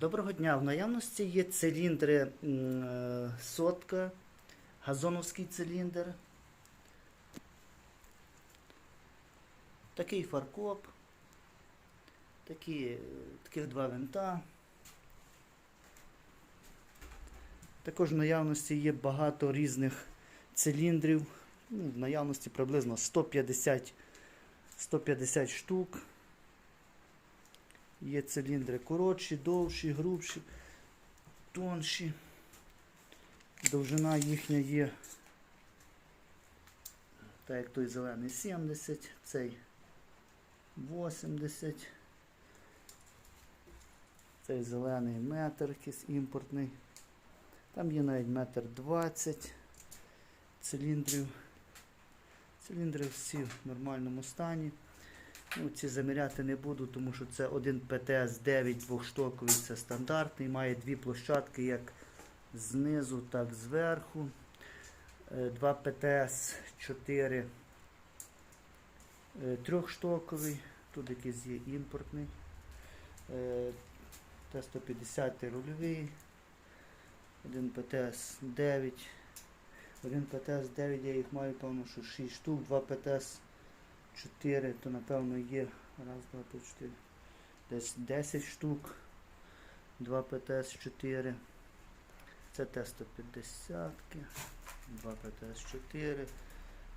Доброго дня. В наявності є циліндри е, сотка, газоновський циліндр. Такий фаркоп. Такі, е, таких два винта. Також в наявності є багато різних циліндрів. Ну, в наявності приблизно 150, 150 штук. Є циліндри коротші, довші, грубші, тонші. Довжина їхня є, так як той зелений 70, цей 80. Цей зелений метр якийсь імпортний. Там є навіть метр 20 циліндрів. Циліндри всі в нормальному стані. Ну, ці заміряти не буду, тому що це один ПТС 9 двохштоковий, це стандартний, має дві площадки як знизу, так зверху. Е, Два ПТС 4 е, трьохштоковий, тут якийсь є імпортний. Е, Т-150 рульовий, один ПТС 9. Один ПТС 9, я їх маю, певно, що 6 штук, два ПТС 4, то напевно є. Раз, два, три, чотири. Десь 10 штук. Два ПТС 4. Це Т-150. Два ПТС 4.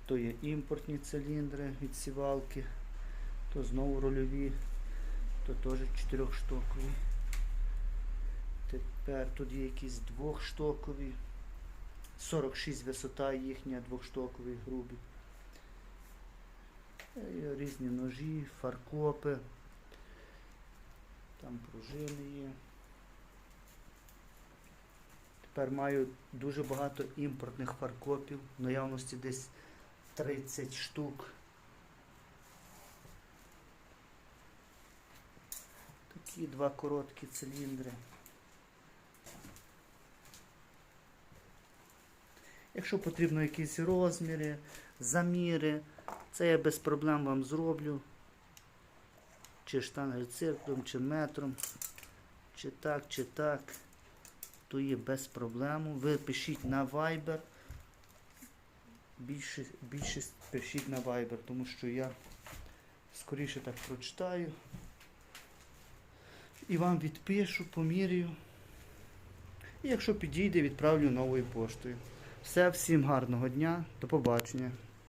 То є імпортні циліндри від сівалки. То знову рольові. То теж 4 штукові. Тепер тут є якісь двохштокові. 46 висота їхня, двохштокові грубі. Е, Різні ножі, фаркопи. Там пружини є. Тепер маю дуже багато імпортних фаркопів. Наявності десь 30 штук. Такі два короткі циліндри. Якщо потрібно якісь розміри, заміри, це я без проблем вам зроблю. Чи штангенциркулем, чи метром, чи так, чи так. То є без проблем. Ви пишіть на Viber. Більшість, більшість пишіть на Viber, тому що я скоріше так прочитаю. І вам відпишу, поміряю. І якщо підійде, відправлю новою поштою. Все, всім гарного дня, до побачення.